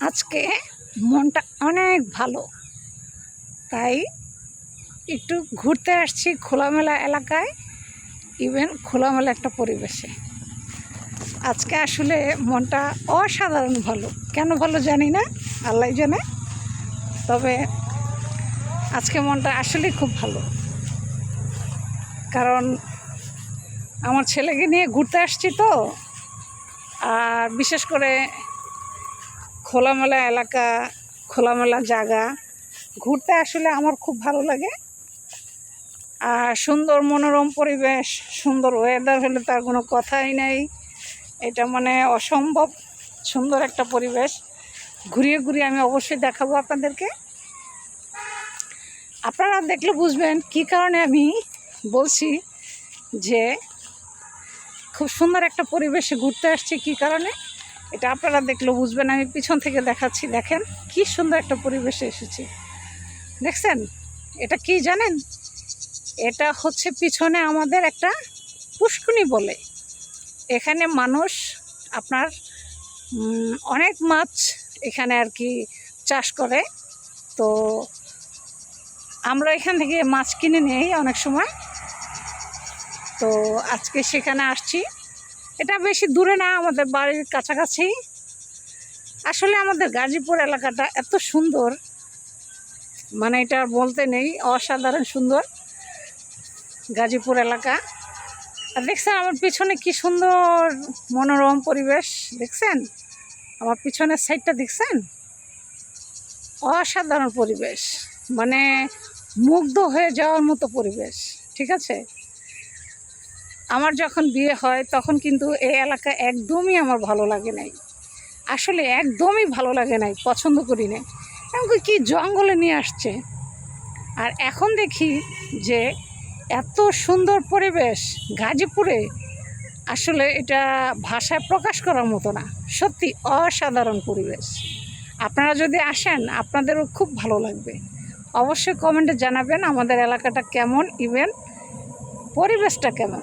আজকে মনটা অনেক ভালো। তাই একটু ঘুরতে আসছি খোলামেলা এলাকায় ইভেন খোলামেলা একটা পরিবেশে। আজকে আসলে মনটা অসাধারণ ভালো। কেন ভালো জানি না, আল্লাহ জানে। তবে আজকে মনটা আসলে খুব ভালো। কারণ আমার ছেলেকে নিয়ে ঘুরতে আসছি তো, আর বিশেষ করে খোলামেলা এলাকা, খোলামেলা জায়গা, ঘুরতে আসলে আমার খুব ভালো লাগে। আর সুন্দর মনোরম পরিবেশ, সুন্দর ওয়েদার হলে তার কোনো কথাই নেই। এটা মানে অসম্ভব সুন্দর একটা পরিবেশ। ঘুরিয়ে ঘুরিয়ে আমি অবশ্যই দেখাবো আপনাদেরকে। আপনারা দেখলে বুঝবেন কি কারণে আমি বলছি যে খুব সুন্দর একটা পরিবেশে ঘুরতে আসছি, কি কারণে? এটা আপনারা দেখলে বুঝবেন, আমি পিছন থেকে দেখাচ্ছি, দেখেন কি সুন্দর একটা পরিবেশে এসেছি। দেখছেন? এটা কি জানেন? এটা হচ্ছে পিছনে আমাদের একটা পুষ্কুনি বলে। এখানে মানুষ আপনার অনেক মাছ এখানে আর কি চাষ করে। তো আমরা এখান থেকে মাছ কিনে নেই অনেক সময়। তো আজকে সেখানে আসছি। এটা বেশি দূরে না, আমাদের বাড়ির কাছাকাছি। আসলে আমাদের গাজীপুর এলাকাটা এত সুন্দর মানে এটা বলতে নেই, অসাধারণ সুন্দর গাজীপুর এলাকা। আর দেখছেন আমার পিছনে কি সুন্দর মনোরম পরিবেশ, দেখছেন? আমার পিছনের সাইডটা দেখছেন? অসাধারণ পরিবেশ মানে মুগ্ধ হয়ে যাওয়ার মতো পরিবেশ, ঠিক আছে? আমার যখন বিয়ে হয়, তখন কিন্তু এই এলাকা একদমই আমার ভালো লাগে নাই। আসলে একদমই ভালো লাগে নাই, পছন্দ করি নাই। এমনকি কি জঙ্গলে নিয়ে আসছে। আর এখন দেখি যে এত সুন্দর পরিবেশ গাজীপুরে, আসলে এটা ভাষায় প্রকাশ করার মতো না। সত্যি অসাধারণ পরিবেশ। আপনারা যদি আসেন, আপনাদেরও খুব ভালো লাগবে। অবশ্যই কমেন্টে জানাবেন আমাদের এলাকাটা কেমন, ইভেন পরিবেশটা কেমন।